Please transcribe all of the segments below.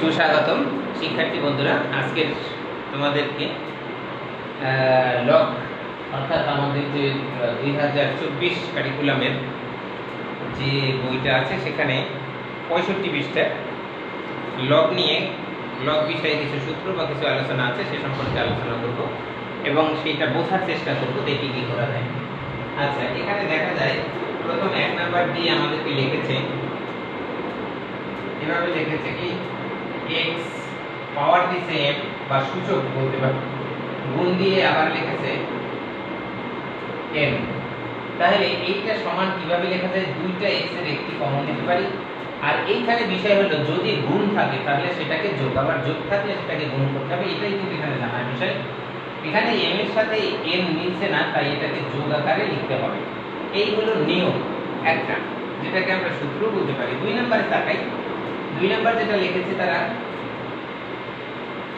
সুস্বাগতম, শিক্ষার্থী বন্ধুরা, আজকের তোমাদেরকে লক অর্থাৎ আমাদের যে দুই হাজার চব্বিশ কারিকুলামের যে বইটা আছে, সেখানে পঁয়ষট্টি পৃষ্ঠা। লগ নিয়ে, লগ বিষয়ে কিছু সূত্র বা কিছু আলোচনা আছে, সে সম্পর্কে আলোচনা করব এবং সেটা বোঝার চেষ্টা করব দেখি কি করা যায়। আচ্ছা এখানে দেখা যায়, প্রথম এক নাম্বার দিয়ে আমাদেরকে লিখেছে, এভাবে লিখেছে কি? X পাওয়ার দিছে m বা সূচক বলতে পারো। গুণ দিয়ে আবার লিখেছে n তাহলে এইটা সমান কীভাবে লেখা যায়? দুইটা x এর একটি কমন নিতে পারি। আর এইখানে বিষয় হলো, যদি গুণ থাকে, তাহলে সেটাকে যোগ, আবার যোগ থাকলে সেটাকে গুণ করতে হবে। এটাই কিন্তু এখানে জানার বিষয়। এখানে m এর সাথে n মিলছে না, তাই এটাকে যোগ আকারে লিখতে হবে। এই হলো নিয়ম, একটা, যেটাকে আমরা সূত্র বলতে পারি। দুই নম্বরে তাকাই। দুই নাম্বার যেটা লিখেছে তারা,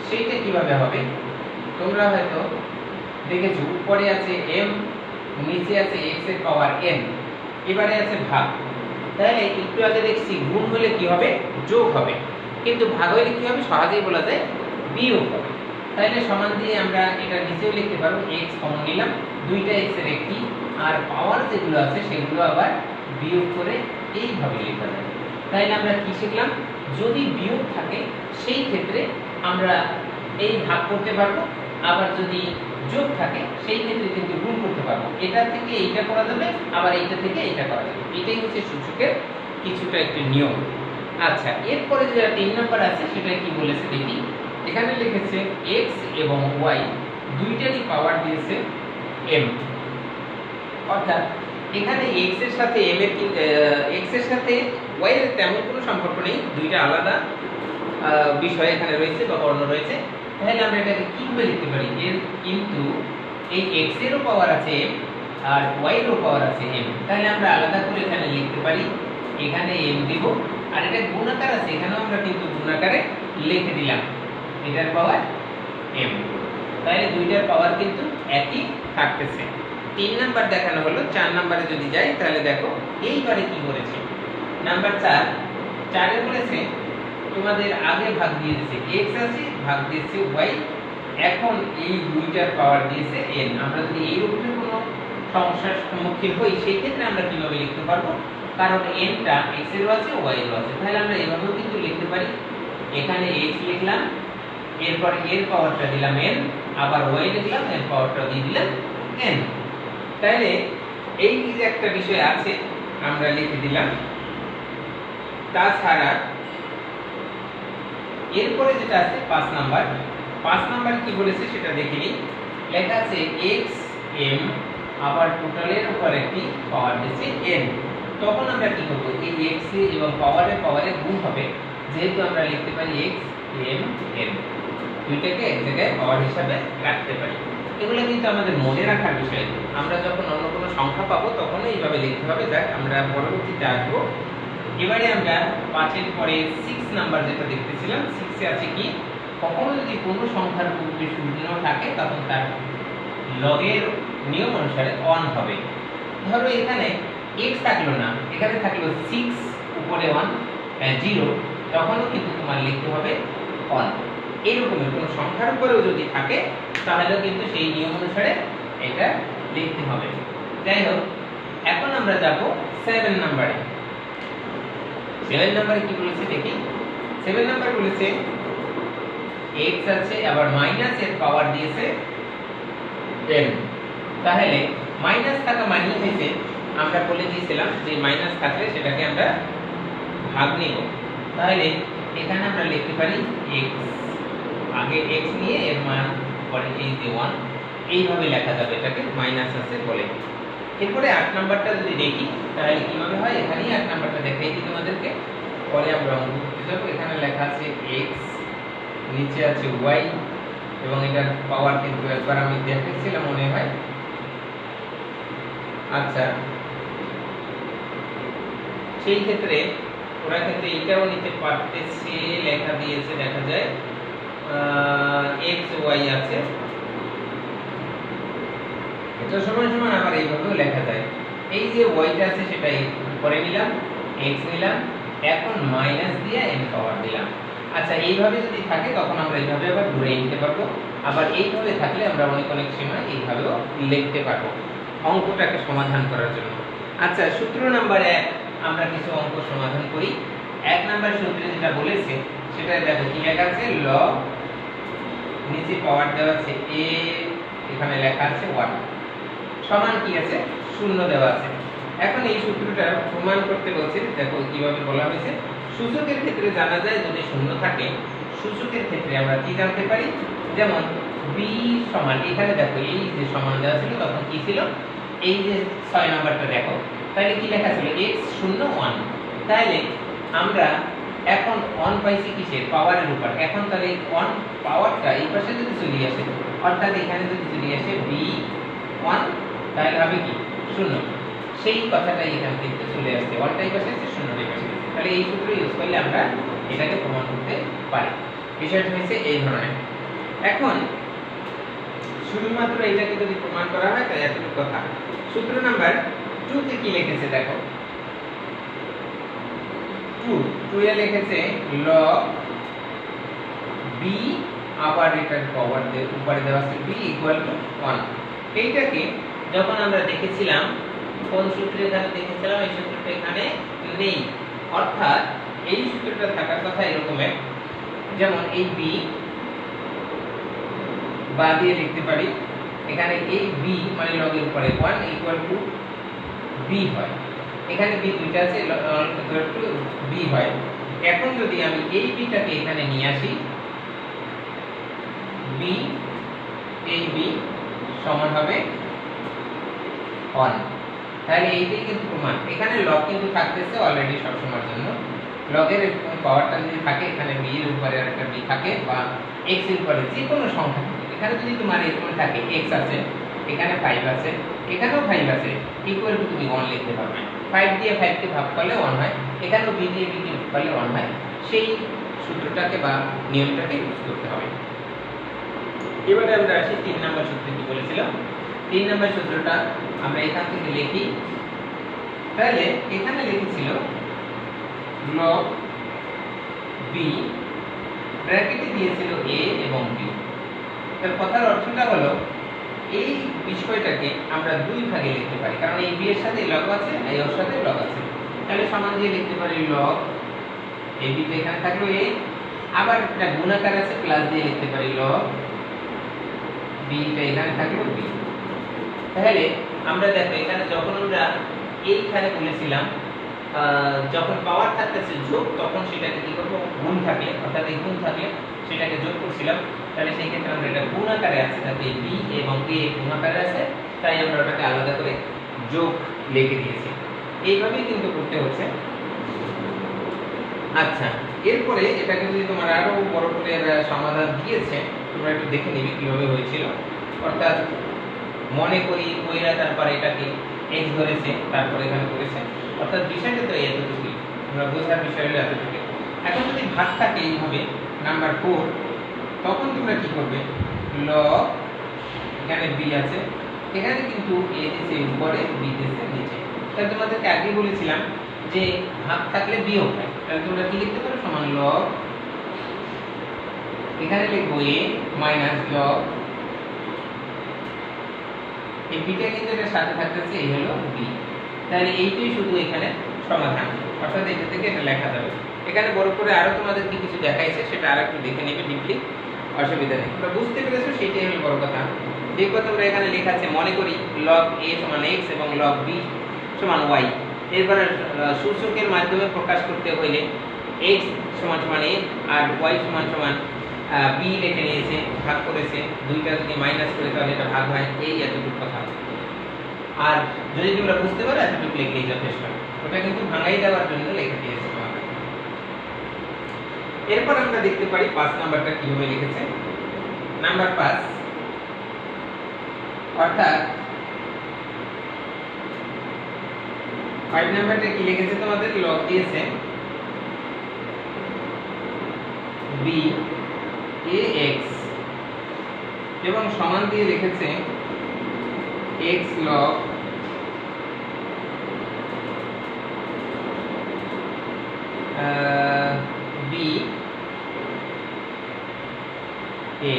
সেইটা কীভাবে হবে? তোমরা হয়তো দেখেছ, উপরে আছে m, নিচে আছে x এর পাওয়ার n, এবারে আছে ভাগ। তাহলে একটু আগে দেখছি, গুণ হলে কি হবে? যোগ হবে। কিন্তু ভাগ হলে কি হবে? সহজেই বলা যায় বিয়োগ তাহলে সমান দিয়ে আমরা এটা নিচেও লিখতে পারব, x কমন নিলাম, দুইটা x এর একটি, আর পাওয়ার যেগুলো আছে সেগুলো আবার বিয়োগ করে এইভাবে লেখা যায়। তাহলে আমরা কি শিখলাম? যদি বিয়োগ থাকে, সেই ক্ষেত্রে আমরা এই ভাগ করতে পারব, আবার যদি যোগ থাকে, সেই ক্ষেত্রে কিন্তু গুণ করতে পারব। এটা থেকে এইটা করা যাবে, আবার এইটা থেকে এইটা করা যাবে। এটাই হচ্ছে সূচকের কিছুটা একটি নিয়ম। আচ্ছা এরপরে যেটা তিন নম্বর আছে, সেটা কি বলেছে দেখি। এখানে লিখেছে এক্স এবং ওয়াই দুইটারই পাওয়ার দিয়েছে এম অর্থাৎ এখানে x এর সাথে m এর x এর সাথে y এর তেমন কোনো সম্পর্ক নেই, দুইটা আলাদা বিষয় এখানে রয়েছে বা বর্ণ রয়েছে। তাহলে আমরা এটাকে কীভাবে লিখতে পারি? এর কিন্তু এই x এরও পাওয়ার আছে m আর y এরও পাওয়ার আছে m তাহলে আমরা আলাদা করে এখানে লিখতে পারি, এখানে m দিব, আর এটা গুণাকার আছে, এখানেও আমরা কিন্তু গুণাকারে লিখে দিলাম এটার পাওয়ার m তাহলে দুইটার পাওয়ার কিন্তু একই থাকতেছে। তিন নাম্বার দেখানো হলো, চার নাম্বারে যদি যাই, তাহলে দেখো, এইবারে কি করেছে? নাম্বার চার, চারে বলেছে, তোমাদের আগে ভাগ দিয়ে দিয়েছে x আছে, ভাগ দিয়েছে y, এখন এই দুইটার পাওয়ার দিয়েছে n আমরা যদি এই রূপে কোনো সমস্যার সম্মুখীন হই সেই ক্ষেত্রে আমরা কীভাবে লিখতে পারব? কারণ n টা x এরও আছে, y এরও আছে। তাহলে আমরা এভাবেও কিন্তু লিখতে পারি। এখানে x লিখলাম, এরপর এর পাওয়ারটা দিলাম n, আবার y লিখলাম এর পাওয়ারটা দিয়ে দিলাম n তাহলে এই যে একটা বিষয় আছে, আমরা লিখে দিলাম। তাছাড়া এরপরে যেটা আছে, পাঁচ নাম্বার। পাঁচ নাম্বার কি বলেছে সেটা দেখে নিই। লেখা আছে এক্স এম, আবার টোটালের উপর একটি পাওয়ার দিচ্ছে এন। তখন আমরা কি করব? এই এক্স এবং পাওয়ারে পাওয়ারে গুণ হবে। যেহেতু আমরা লিখতে পারি এক্স এম এন। দুইটাকে এক জায়গায় পাওয়ার হিসাবে রাখতে পারি। এগুলো কিন্তু আমাদের মনে রাখার বিষয়। আমরা যখন অন্য কোনো সংখ্যা পাবো, তখন এইভাবে লিখতে হবে যাক আমরা পরবর্তীতে আসব। এবারে আমরা পাঁচের পরে সিক্স নাম্বার যেটা দেখতেছিলাম সিক্সে আছে কি? কখনো যদি কোনো সংখ্যার পূর্বে শূন্য থাকে, তখন তার লগের নিয়ম অনুসারে অন হবে। ধরো এখানে এক্স থাকল না, এখানে থাকল সিক্স উপরে ওয়ান জিরো তখনও কিন্তু তোমার লিখতে হবে অন এইরকমের কোনো সংখ্যার উপরেও যদি থাকে তাহলেও কিন্তু সেই নিয়ম অনুসারে এটা লিখতে হবে। যাই হোক, এখন আমরা যাব সেভেন নাম্বারে সেভেন নাম্বারে কি বলেছে দেখি? সেভেন নাম্বার বলেছে এক্স আছে, আবার মাইনাস এর পাওয়ার দিয়েছে টেন তাহলে মাইনাস থাকা মানে হয়েছে, আমরা বলে দিয়েছিলাম যে মাইনাস থাকলে সেটাকে আমরা ভাগ নিব। তাহলে এখানে আমরা লিখতে পারি এক্স আগে এক্স নিয়ে, এর মান পরে এই যে ওয়ান এইভাবে লেখা যাবে, এটাকে মাইনাস আছে বলে। এরপরে আট নাম্বারটা যদি দেখি, তাহলে কীভাবে হয়? এখানেই আট নাম্বারটা দেখাই দিই তোমাদেরকে। পরে আমরা অঙ্ক এখানে লেখা আছে এক্স নিচে আছে ওয়াই এবং এটার পাওয়ার কিন্তু একবার আমি দেখেছিলাম মনে হয়। আচ্ছা। সেই ক্ষেত্রে ওরা কিন্তু এটাও নিতে পারতেছে, লেখা দিয়েছে, দেখা যায়। এক্স ওয়াই আছে। এটা সমান সমান এইভাবেও লেখা যায়। এই যে সেটা করে নিলাম এক্স নিলাম, এখন মাইনাস দিয়ে এন পাওয়ার দিলাম। আচ্ছা এইভাবে এইভাবে আবার ধরে নিতে পারব। আবার এইভাবে থাকলে আমরা অনেক অনেক সময় এইভাবেও লিখতে পারব অঙ্কটাকে সমাধান করার জন্য। আচ্ছা সূত্র নাম্বার এক, আমরা কিছু অঙ্ক সমাধান করি। এক নাম্বার সূত্রে যেটা বলেছে, সেটা দেখো কি লেখা আছে লগ নিচে পাওয়ার দেওয়া আছে এ এখানে লেখা আছে ওয়ান সমান কি আছে? শূন্য দেওয়া আছে। এখন এই সূত্রটা প্রমাণ করতে বলছে, দেখো কীভাবে বলা হয়েছে। সূচকের ক্ষেত্রে জানা যায় যদি শূন্য থাকে, সূচকের ক্ষেত্রে আমরা কি জানতে পারি? যেমন বি সমান, এখানে দেখো এই যে সমান দেওয়া ছিল, তখন কি ছিল? এই যে ছয় নাম্বারটা দেখো, তাহলে কি লেখা ছিল? X শূন্য ওয়ান তাহলে আমরা এখন অন পাইছি কিসের? পাওয়ারের উপর। এখন তাহলে অন পাওয়ারটা এই পাশে যদি চলে আসে, অর্থাৎ এখানে যদি চলে আসে বি ওয়ান তাহলে হবে কি? শূন্য। সেই কথাটাই এখান থেকে চলে আসছে ওয়ানটাই পাশে আছে শূন্যটাই পাশে তাহলে এই সূত্র ইউজ করলে আমরা এটাকে প্রমাণ করতে পারি। বিষয়টা হয়েছে এই ধরনের। এখন, শুধুমাত্র এটাকে যদি প্রমাণ করা হয়, তাহলে এতটুকু কথা। সূত্র নাম্বার টু তে কি লিখেছে দেখো? টু এ লিখেছে লগ বি আবার এটার পাওয়ার উপরে দেওয়া আছে বি ইকুয়াল এইটাকে যখন আমরা দেখেছিলাম, কোন সূত্রে এখানে দেখেছিলাম? এই সূত্রটা এখানে নেই। অর্থাৎ এই সূত্রটা থাকার কথা এরকমের যেমন এই বি বা দিয়ে লিখতে পারি, এখানে এই বি মানে লগের উপরে ওয়ান ইকুয়াল টু বি হয়। এখানে বি দুইটা আছে টু বি হয়। এখন যদি আমি এই বিটাকে এখানে নিয়ে আসি বি এই বি সমান হবে ওয়ান তাহলে এইটাই কিন্তু প্রমাণ। এখানে লগ কিন্তু থাকতেছে অলরেডি সবসময়ের জন্য। লগের এরকম পাওয়ারটা যদি থাকে, এখানে বি এর উপরে একটা বি থাকে, বা এক্সের উপরে যে কোনো সংখ্যা এখানে যদি তোমার এরকম থাকে এক্স আছে, এখানে ফাইভ আছে, এখানেও ফাইভ আছে ইকুয়াল টু তুমি ওয়ান লিখতে পারবে। ফাইভ দিয়ে ফাইভকে ভাগ করলে ওয়ান হয় এখানেও বি দিয়ে বি ভাগ করলে ওয়ান হয় সেই সূত্রটাকে বা নিয়মটাকে ইউজ করতে হবে। এবারে আমরা আসি তিন নম্বর সূত্রে কি বলেছিলাম? তিন নম্বর সূত্রটা আমরা এখান থেকে লিখি। তাহলে এখানে লিখেছিল লগ বি ব্র্যাকেটে দিয়েছিল এ এবং বি তার কথার অর্থটা হলো এই বিষয়টাকে আমরা দুই ভাগে লিখতে পারি। কারণ এই বি এর সাথে লগ আছে, এই ওর সাথে লগ আছে। তাহলে সমান দিয়ে লিখতে পারি লগ এই বি এখানে থাকল এ আবার একটা গুণাকার আছে প্লাস দিয়ে লিখতে পারি লগ বিটা এখানে থাকল বি তাহলে আমরা দেখো, এখানে যখন আমরা এইখানে বলেছিলাম যখন পাওয়ার থাকতেছে যোগ, তখন সেটাকে কি করব? গুণ থাকলে অর্থাৎ এই গুণ থাকলে সেটাকে যোগ করছিলাম। তাহলে সেই ক্ষেত্রে আমরা এটা গুণ আকারে আছে যাতে বি এবং এ গুণ আকারে আছে। তাই আমরা ওটাকে আলাদা করে যোগ লিখে দিয়েছি। এইভাবেই কিন্তু করতে হচ্ছে। আচ্ছা এরপরে এটাকে যদি তোমার আরও বড় করে সমাধান দিয়েছে, তোমরা একটু দেখে নিবে কীভাবে হয়েছিল। অর্থাৎ মনে করি, কইরা তারপরে এটাকে এক্স ধরেছে, তারপরে এখানে করেছে। অর্থাৎ বিষয়টা তো এতটুকুই, আমরা বোঝার বিষয় হলো এতটুকু এখন যদি ভাগ থাকে এইভাবে নাম্বার ফোর তখন তোমরা কি করবে? ল এখানে বি আছে, এখানে কিন্তু এ দিছে উপরে বি দিছে নিচে। তাহলে তোমাদেরকে আগে বলেছিলাম যে ভাগ থাকলে বিয়োগ হয়। তাহলে তোমরা কি লিখতে পারো? সমান লগ এখানে লিখব এ মাইনাস লগ এই বিটা কিন্তু এটার সাথে থাকতেছে, এই হলো বি তাহলে এইটাই শুধু এখানে সমাধান। অর্থাৎ এটা থেকে এটা লেখা যাবে। এখানে বড় করে আরও তোমাদেরকে কিছু দেখাইছে, সেটা আর একটু দেখে নেবে ডিপলি অসুবিধা নেই। তোমরা বুঝতে পেরেছ, সেটাই হলো বড় কথা। কথা আমরা এখানে লেখা আছে, মনে করি লগ এ সমান এক্স এবং লগ বি সমান ওয়াই এরপরে সূচকের মাধ্যমে প্রকাশ করতে হইলে এক্স সমান সমান এ আর ওয়াই সমান সমান বি লিখে নিয়েছে, ভাগ করেছে। দুইটা যদি মাইনাস করে তাহলে এটা ভাগ হয়। এই এতটুকু কথা। আর যদি তোমরা বুঝতে পারো এতটুকু লিখলেই যথেষ্ট। ওটা কিন্তু ভাঙাই দেওয়ার জন্য লিখে দিয়েছে এরপর আমরা দেখতে পারি পাঁচ নাম্বারটা কীভাবে লিখেছে? নাম্বার পাঁচ। অর্থাৎ ফাইভ নাম্বারটা কি লিখেছে তোমাদের? লগ দিয়েছে বি এ এক্স এবং সমান দিয়ে লিখেছে এক্স লগ বি এ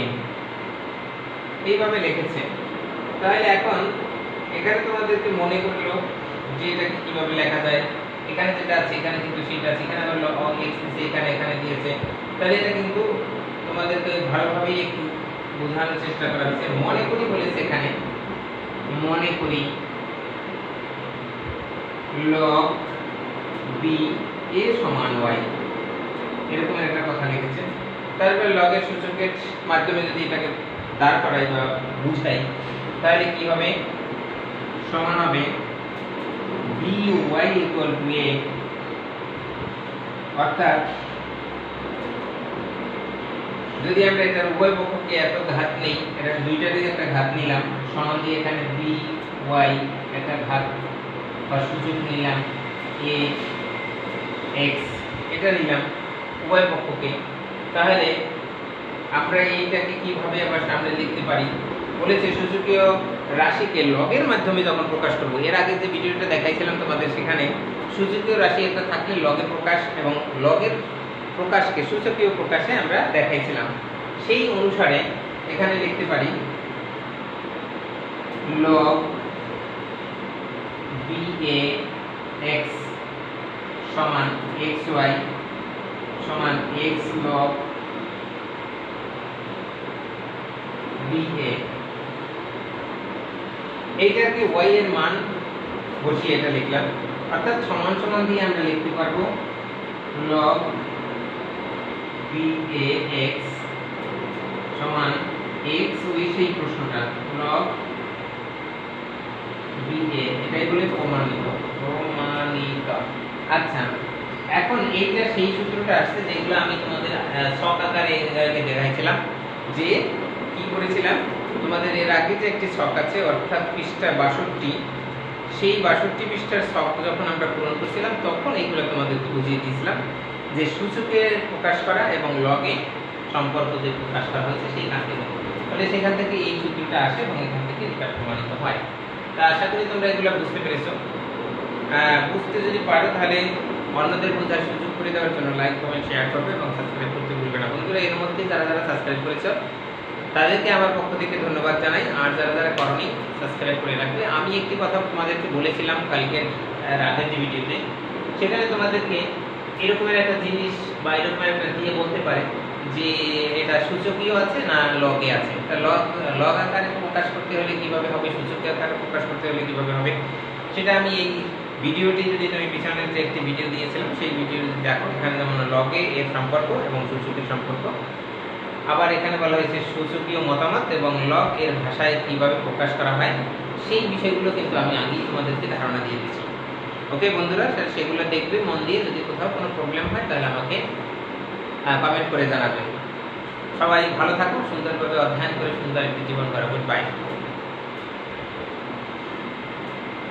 এইভাবে লিখেছে। তাহলে এখন এখানে তোমাদেরকে মনে করল যে এটাকে কীভাবে লেখা যায়। এখানে যেটা আছে, এখানে কিন্তু সেটা আছে, এখানে হলো এক্স দিয়েছে, এখানে এখানে দিয়েছে। তাহলে এটা কিন্তু তোমাদেরকে ভালোভাবেই একটু বোঝানোর চেষ্টা করা হয়েছে। মনে করি বলেছে এখানে। মনে করি। লগ বি এ সমান ওয়াই এরকম একটা কথা লিখেছে। তারপরে লগের সূচকের মাধ্যমে যদি এটাকে দাঁড় করাই বা বুঝাই, তাহলে কি হবে? সমান হবে B Y equal to A অর্থাৎ, যদি আমরা এটার উভয় পক্ষকে এত ঘাত নেই, এটা দুইটা দিকে একটা ঘাত নিলাম সমান দিয়ে এখানে বি ওয়াই একটা ঘাত বা সূচক নিলাম। এ এক্স এটা নিলাম উভয় পক্ষকে। তাহলে আমরা এইটাকে কীভাবে আবার সামনে লিখতে পারি? বলেছে সূচকীয় রাশিকে লগের মাধ্যমে যখন প্রকাশ করব, এর আগে যে ভিডিওটা দেখাইছিলাম তোমাদের সেখানে সূচকীয় রাশি একটা থাকলে লগের প্রকাশ এবং লগের প্রকাশকে সূচকীয় প্রকাশে আমরা দেখাইছিলাম। সেই অনুসারে এখানে লিখতে পারি লগ বি এ এক্স সমান এক্স ওয়াই সমান এক্স বি এ এইটাকে ওয়াই এর মান বসিয়ে এটা লিখলাম। অর্থাৎ সমান সমান দিয়ে আমরা লিখতে পারব লগ এ এক্স সমান এক্স ওই সেই প্রশ্নটা। লগ আচ্ছা সেই তোমাদের তোমাদের বাষট্টি, সেই পৃষ্ঠার যখন আমরা পূরণ করছিলাম, তখন তোমাদেরকে বুঝিয়ে দিয়েছিলাম যে প্রকাশ করা এবং লগে সম্পর্ক যে প্রকাশ করা হয়েছে থেকে। তাহলে সেখান থেকে এই সূত্রটা আসে এবং এখান থেকে প্রমাণিত হয়। আশা করি তোমরা এগুলো বুঝতে পেরেছ। বুঝতে যদি পারো তাহলে অন্যদের বোঝার সুযোগ করে দেওয়ার জন্য লাইক কমেন্ট শেয়ার করবে এবং সাবস্ক্রাইব করতে ভুলবে না। বন্ধুরা, এর মধ্যে যারা যারা সাবস্ক্রাইব করেছ, তাদেরকে আমার পক্ষ থেকে ধন্যবাদ জানাই। আর যারা যারা করনি সাবস্ক্রাইব করে রাখবে। আমি একটি কথা তোমাদেরকে বলেছিলাম কালকের রাতের যে ভিডিওতে সেখানে তোমাদেরকে এরকমের একটা জিনিস বা এরকমের একটা দিয়ে বলতে পারে। যে এটা সূচকীয় আছে না লগে আছে? লগ লগ আকারে প্রকাশ করতে হলে কীভাবে হবে? সূচকীয় আকারে প্রকাশ করতে হলে কীভাবে হবে? সেটা আমি এই ভিডিওটি যদি তুমি পিছনে যে একটি ভিডিও দিয়েছিলাম, সেই ভিডিও দেখো। এখানে যেমন লগে এর সম্পর্ক এবং সূচকের সম্পর্ক। আবার এখানে বলা হয়েছে সূচকীয় মতামত এবং লগ এর ভাষায় কীভাবে প্রকাশ করা হয়, সেই বিষয়গুলো কিন্তু আমি আগেই তোমাদেরকে ধারণা দিয়ে দিচ্ছি ওকে বন্ধুরা সেগুলো দেখবে, মন দিয়ে যদি কোথাও কোনো প্রবলেম হয়, তাহলে আমাকে কমেন্ট করে জানাবেন। সবাই ভালো থাকুন, সুন্দরভাবে অধ্যয়ন করে সুন্দর একটি জীবন করা গুড বাই